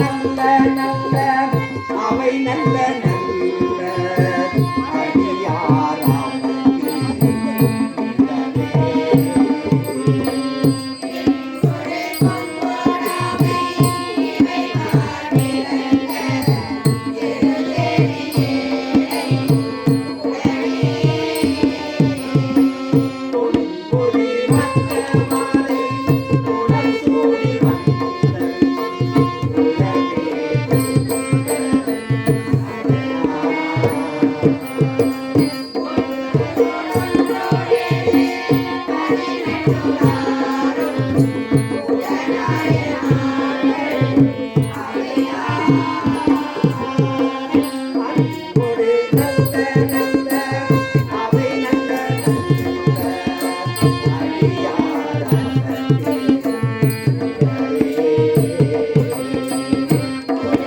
நல்ல நல்ல அவை நல்ல Thank you.